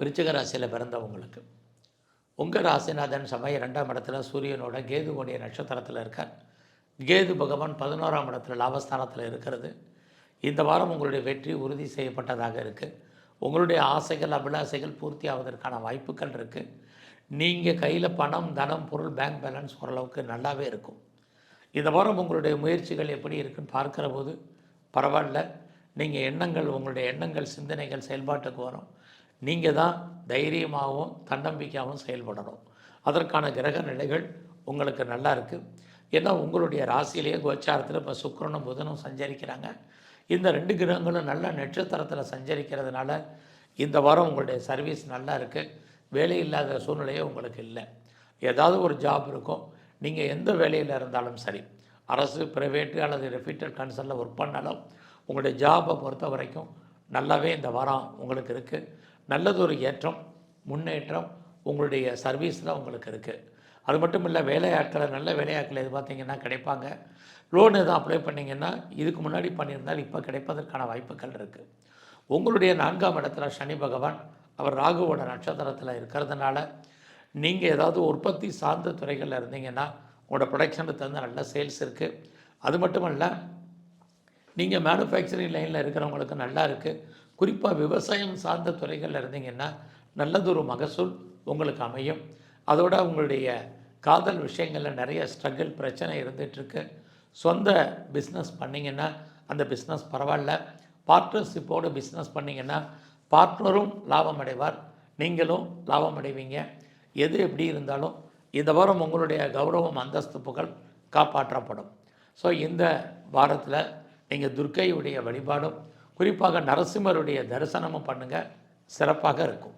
விருச்சிக ராசியில் பிறந்தவங்களுக்கு. உங்கள் ராசிநாதன் சமய ரெண்டாம் இடத்துல சூரியனோட கேதுவோடைய நட்சத்திரத்தில் இருக்கார். கேது பகவான் பதினோராம் இடத்துல லாபஸ்தானத்தில் இருக்கிறது. இந்த வாரம் உங்களுடைய வெற்றி உறுதி செய்யப்பட்டதாக இருக்குது உங்களுடைய ஆசைகள் அபிலாசைகள் பூர்த்தி ஆவதற்கான வாய்ப்புகள் இருக்குது நீங்கள் கையில் பணம் தனம் பொருள் பேங்க் பேலன்ஸ் ஓரளவுக்கு நல்லாவே இருக்கும். இந்த வாரம் உங்களுடைய முயற்சிகள் எப்படி இருக்குன்னு பார்க்குற போது பரவாயில்ல. நீங்கள் எண்ணங்கள் உங்களுடைய எண்ணங்கள் சிந்தனைகள் செயல்பாட்டுக்கு வரும். நீங்கள் தான் தைரியமாகவும் தன்னம்பிக்கையாகவும் செயல்படணும். அதற்கான கிரக நிலைகள் உங்களுக்கு நல்லா இருக்குது ஏன்னா உங்களுடைய ராசியிலேயே கோச்சாரத்தில் இப்போ சுக்கரனும் புதனும் சஞ்சரிக்கிறாங்க. இந்த ரெண்டு கிரகங்களும் நல்ல நட்சத்திரத்தில் சஞ்சரிக்கிறதுனால இந்த வாரம் உங்களுடைய சர்வீஸ் நல்லா இருக்குது வேலை இல்லாத சூழ்நிலையே உங்களுக்கு இல்லை. ஏதாவது ஒரு ஜாப் இருக்கும். நீங்கள் எந்த வேலையில் இருந்தாலும் சரி. அரசு ப்ரைவேட்டு அல்லது ரெஃபிட்டட் கன்சர்னில் ஒர்க் பண்ணாலும் உங்களுடைய ஜாபை பொறுத்த வரைக்கும் நல்லாவே இந்த வாரம் உங்களுக்கு இருக்குது நல்லதொரு ஏற்றம் முன்னேற்றம் உங்களுடைய சர்வீஸில் உங்களுக்கு இருக்குது அது மட்டும் இல்லை வேலையாட்களை நல்ல வேலையாட்கள் எது பார்த்தீங்கன்னா கிடைப்பாங்க. லோன் எதுவும் அப்ளை பண்ணிங்கன்னா இதுக்கு முன்னாடி பண்ணியிருந்தால் இப்போ கிடைப்பதற்கான வாய்ப்புகள் இருக்குது உங்களுடைய நான்காம் இடத்துல சனி பகவான் அவர் ராகுவோட நட்சத்திரத்தில் இருக்கிறதுனால நீங்கள் ஏதாவது உற்பத்தி சார்ந்த துறைகளில் இருந்தீங்கன்னா உங்களோட ப்ரொடக்ஷனுக்கு தகுந்த நல்ல சேல்ஸ் இருக்குது அது மட்டும் இல்லை நீங்கள் மேனுஃபேக்சரிங் லைனில் இருக்கிறவங்களுக்கு நல்லா இருக்குது குறிப்பாக விவசாயம் சார்ந்த துறைகளில் இருந்தீங்கன்னா நல்லதொரு மகசூல் உங்களுக்கு அமையும். அதோட உங்களுடைய காதல் விஷயங்களில் நிறைய ஸ்ட்ரகிள் பிரச்சனை இருந்துகிட்ருக்கு சொந்த பிஸ்னஸ் பண்ணிங்கன்னா அந்த பிஸ்னஸ் பரவாயில்ல. பார்ட்னர்ஷிப்போடு பிஸ்னஸ் பண்ணிங்கன்னா பார்ட்னரும் லாபம் அடைவார் நீங்களும் லாபம் அடைவீங்க எது எப்படி இருந்தாலும் இந்த வாரம் உங்களுடைய கௌரவம் அந்தஸ்து புகழ் காப்பாற்றப்படும். ஸோ இந்த வாரத்தில் நீங்கள் துர்க்கையுடைய வழிபாடும் குறிப்பாக நரசிம்மருடைய தரிசனமும் பண்ணுங்கள் சிறப்பாக இருக்கும்.